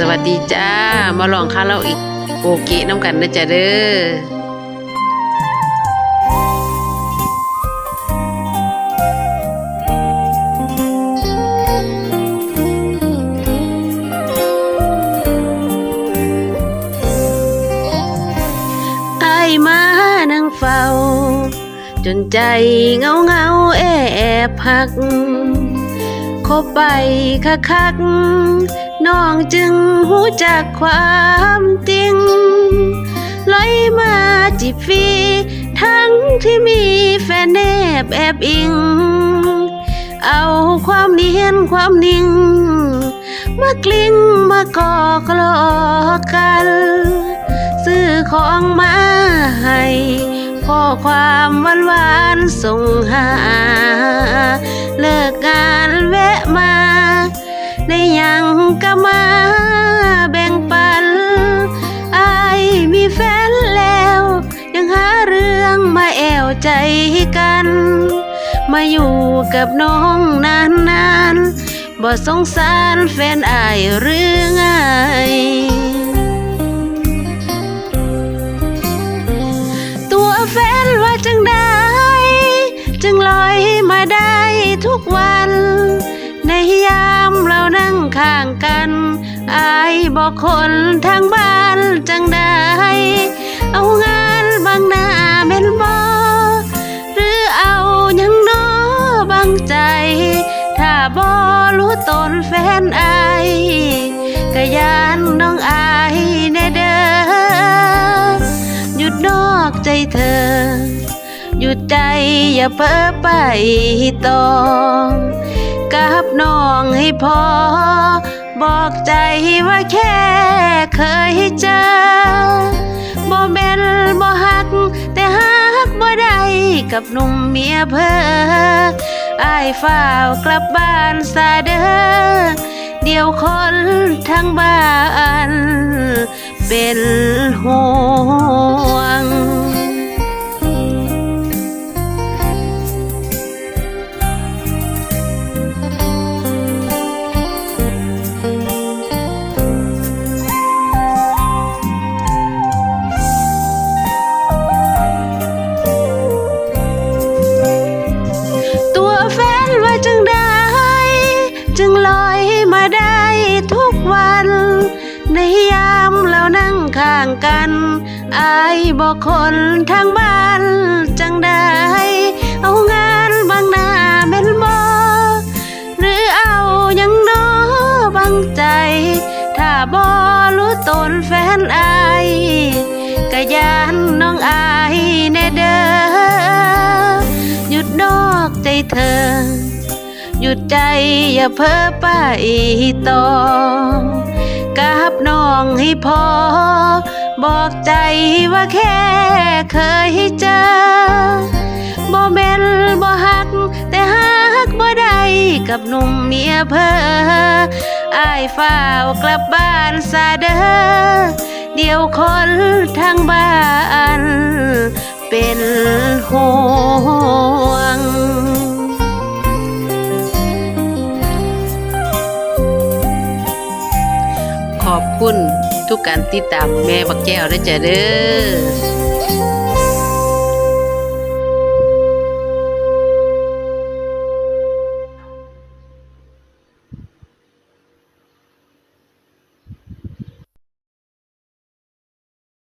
สวัสดีจ้า มาลองคาเราโอโอเกะน้ำกันนะจ๊ะเด้อไอ้ายมานั่งเฝ้า จนใจเงาเงาแอบพัก คบไปคักคัก น้องจึงหูจักความจริงลอยมาจีบฟรีทั้งที่มีแฟนแนบแอบอิง เอาความเนียนความนิ่ง มากลิ้งมาก่อกลอกันซื้อของมาให้ข้อความหวานหวานๆส่งหา ก็มาแบ่งปันอายมีแฟนแล้ว ยังหาเรื่องมาแอวใจกัน มาอยู่กับน้องนานๆบ่สงสารแฟนอายหรือไงตัวแฟนว่าจังได้ จึงลอยมาได้ทุกวันใน ยามเรานั่งข้างกัน อายบอกคนทางบ้านจังได้ เอางานบางหน้าแม่นบอหรือเอายังน้อบางใจ ถ้าบอรู้ตนแฟนอายก็ยานน้องอายแน่เด้อหยุดนอกใจเธอ หยุดใจอย่าเพ้อไปต่อ กับน้องให้พอ บอกใจว่าแค่เคยเจอบ่แม่นบ่ฮัก แต่ฮักบ่ได้กับหนุ่มเมียเพ้ออายฝ้าวกลับบ้านซาเด้อเดียวคนทั้งบ้าน เป็นห่วง นั่งข้างกัน อายบอกคนทางบ้านจังได้เอางานบางหน้าแม่นบอหรือเอายังน้อบางใจ ถ้าบอรู้ตนแฟนอายก็ยานน้องอายแน่เด้อหยุดนอกใจเธอ หยุดใจอย่าเพ้อไปต่อกับน้องให้พอ บอกใจว่าแค่เคยเจอบ่แม่นบ่ฮัก แต่ฮักบ่ได้กับหนุ่มเมียเพ้ออายฝ้าวกลับบ้านซาเด้อเดี๋ยวคนทางบ้านเป็นห่ว คุณ ทุกการติดตามแม่บักแก้วได้จ้ะเด้อ